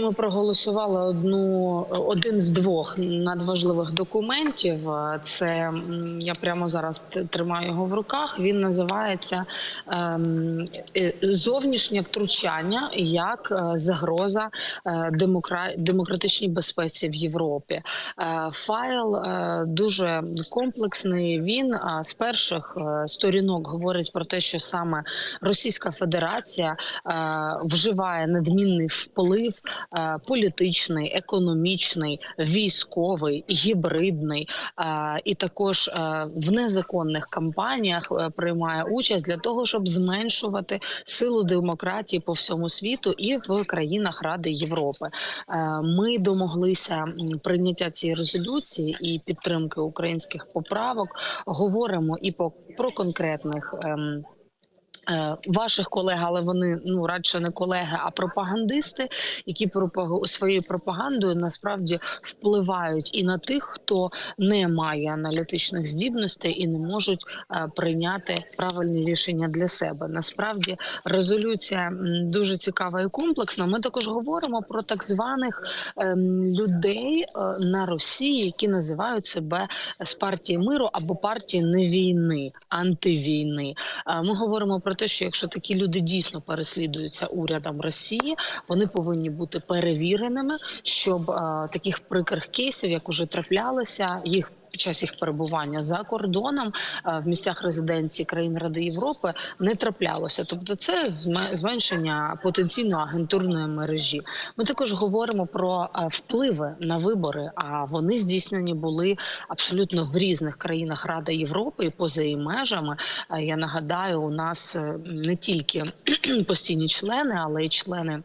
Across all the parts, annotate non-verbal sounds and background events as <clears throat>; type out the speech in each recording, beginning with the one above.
Ми проголосували одну один з двох надважливих документів. Це я прямо зараз тримаю його в руках. Він називається ем, е, зовнішнє втручання як е, загроза е, демокра... демократичній безпеці в Європі. Е, Файл е, дуже комплексний. Він е, з перших е, сторінок говорить про те, що саме Російська Федерація е, вживає надмінний вплив е, політичний, економічний, військовий, гібридний, е, і також е, в незаконних кампаніях е, приймає участь для того, щоб зменшувати силу демократії по всьому світу і в країнах Ради Європи. Е, Ми домоглися прийняття цієї резолюції і підтримки українських поправок. Говоримо і по про конкретних. ем, е, Ваших колег, але вони ну радше не колеги, а пропагандисти, які пропагу своєю пропагандою насправді впливають і на тих, хто не має аналітичних здібностей і не можуть е, прийняти правильні рішення для себе. Насправді резолюція дуже цікава і комплексна. Ми також говоримо про так званих ем, людей е, на Росії, які називають себе з партії миру або партії не війни, антивійни. Е, Ми говоримо про те, що якщо такі люди дійсно переслідуються урядом Росії, вони повинні бути перевіреними, щоб таких прикрих кейсів, як уже траплялося, їх. Під час їх перебування за кордоном е, в місцях резиденції країн Ради Європи не траплялося. Тобто, це зме- зменшення потенційно агентурної мережі. Ми також говоримо про е, впливи на вибори. А вони здійснені були абсолютно в різних країнах Ради Європи і поза її межами. Е, Я нагадаю, у нас не тільки <clears throat> постійні члени, але й члени.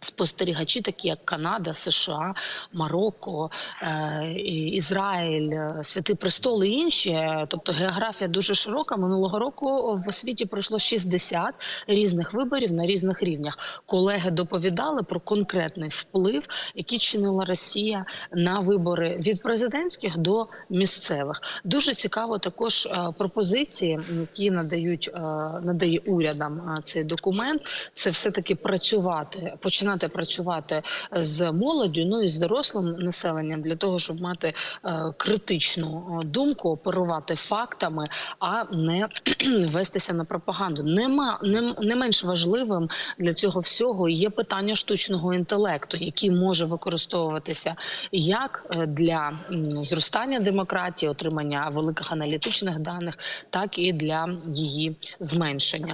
Спостерігачі, такі як Канада, США, Марокко, е, Ізраїль, е, Святий Престол і інші. Тобто географія дуже широка. Минулого року в світі пройшло 60 різних виборів на різних рівнях. Колеги доповідали про конкретний вплив, який чинила Росія на вибори від президентських до місцевих. Дуже цікаво також е, пропозиції, які надають надає урядам цей документ. Це все таки працювати, починати працювати з молоддю, ну і з дорослим населенням для того, щоб мати е, критичну е, думку, оперувати фактами, а не <clears throat> вестися на пропаганду. Нема не, не менш важливим для цього всього є питання штучного інтелекту, який може використовуватися як е, для зростання демократії, отримання великих аналітичних даних, так і для її зменшення.